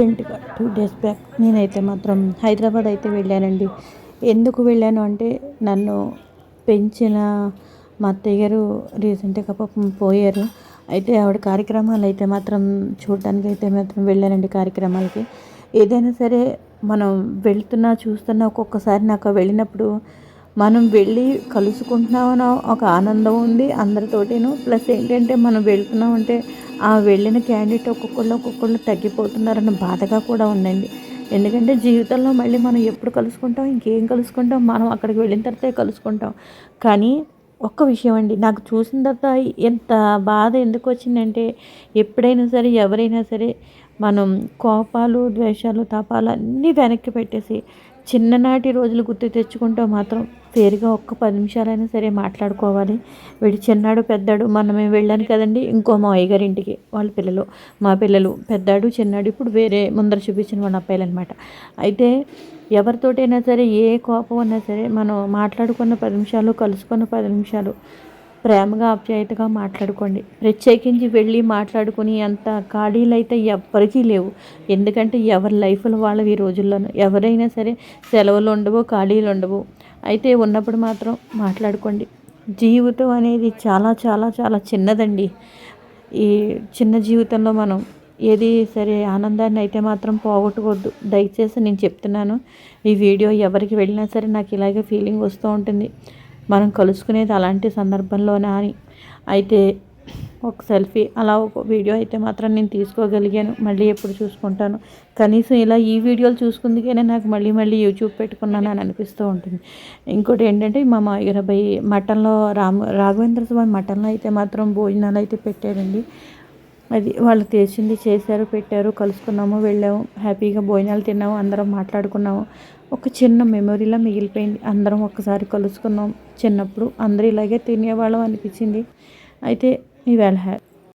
రీసెంట్గా two days back నేనైతే మాత్రం హైదరాబాద్ అయితే వెళ్ళానండి. ఎందుకు వెళ్ళాను అంటే నన్ను పెంచిన మా అత్తయ్య గారు రీసెంట్గా పాపం పోయారు. అయితే ఆవిడ కార్యక్రమాలు అయితే మాత్రం చూడడానికి అయితే మాత్రం వెళ్ళానండి కార్యక్రమాలకి. ఏదైనా సరే మనం వెళ్తున్నా చూస్తున్నా ఒక్కొక్కసారి నాకు వెళ్ళినప్పుడు మనం వెళ్ళి కలుసుకుంటున్నామన్న ఒక ఆనందం ఉంది అందరితోటిను. ప్లస్ ఏంటంటే మనం వెళ్తున్నామంటే ఆ వెళ్ళిన క్యాండిడేట్ ఒక్కొక్కళ్ళు ఒక్కొక్కళ్ళు తగ్గిపోతున్నారన్న బాధగా కూడా ఉందండి. ఎందుకంటే జీవితంలో మళ్ళీ మనం ఎప్పుడు కలుసుకుంటాం ఇంకేం కలుసుకుంటాం మనం అక్కడికి వెళ్ళిన తర్వాత కలుసుకుంటాం. కానీ ఒక్క విషయం అండి నాకు చూసిన తర్వాత ఎంత బాధ ఎందుకు వచ్చిందంటే ఎప్పుడైనా సరే ఎవరైనా సరే మనం కోపాలు ద్వేషాలు తాపాలు అన్నీ వెనక్కి పెట్టేసి చిన్ననాటి రోజులు గుర్తు తెచ్చుకుంటూ మాత్రం ఫేర్గా ఒక్క పది నిమిషాలైనా సరే మాట్లాడుకోవాలి. వీడు చిన్నాడు పెద్దాడు. మనం మేము వెళ్ళాను కదండి ఇంకో మా అయ్యగారి ఇంటికి. వాళ్ళ పిల్లలు మా పిల్లలు పెద్దాడు చిన్నాడు. ఇప్పుడు వేరే ముందర చూపించిన వాళ్ళ అబ్బాయిలు అనమాట అయితే ఎవరితోటైనా సరే ఏ కోపం ఉన్నా సరే మనం మాట్లాడుకున్న పది నిమిషాలు కలుసుకున్న పది నిమిషాలు ప్రేమగా ఆప్యాయతగా మాట్లాడుకోండి. ప్రత్యేకించి వెళ్ళి మాట్లాడుకుని అంత ఖాళీలు అయితే ఎవ్వరికీ లేవు. ఎందుకంటే ఎవరి లైఫ్లో వాళ్ళవి ఈ రోజుల్లోనూ. ఎవరైనా సరే సెలవులు ఉండవు ఖాళీలు ఉండవు. అయితే ఉన్నప్పుడు మాత్రం మాట్లాడుకోండి. జీవితం అనేది చాలా చాలా చాలా చిన్నదండి. ఈ చిన్న జీవితంలో మనం ఏది సరే ఆనందాన్ని అయితే మాత్రం పోగొట్టుకోవద్దు. దయచేసి నేను చెప్తున్నాను ఈ వీడియో ఎవరికి వెళ్ళినా సరే నాకు ఇలాగే ఫీలింగ్ వస్తూ ఉంటుంది. మనం కలుసుకునేది అలాంటి సందర్భంలోనా అని. అయితే ఒక సెల్ఫీ అలా ఒక వీడియో అయితే మాత్రం నేను తీసుకోగలిగాను. మళ్ళీ ఎప్పుడు చూసుకుంటాను. కనీసం ఇలా ఈ వీడియోలు చూసుకుందుకనే నాకు మళ్ళీ మళ్ళీ యూట్యూబ్ పెట్టుకున్నాను అని అనిపిస్తూ ఉంటుంది. ఇంకోటి ఏంటంటే మా మాయగారు అబ్బాయి మటన్లో రామ రాఘవేంద్ర స్వామి మటన్లో అయితే మాత్రం భోజనాలు అయితే పెట్టారండి. అది వాళ్ళు తెచ్చింది చేశారు పెట్టారు కలుసుకున్నాము వెళ్ళాము హ్యాపీగా భోజనాలు తిన్నాము అందరం మాట్లాడుకున్నాము. ఒక చిన్న మెమొరీలా మిగిలిపోయింది. అందరం ఒక్కసారి కలుసుకున్నాం. చిన్నప్పుడు అందరూ ఇలాగే తినేవాళ్ళం అనిపించింది. అయితే ఈవేళ హ్యా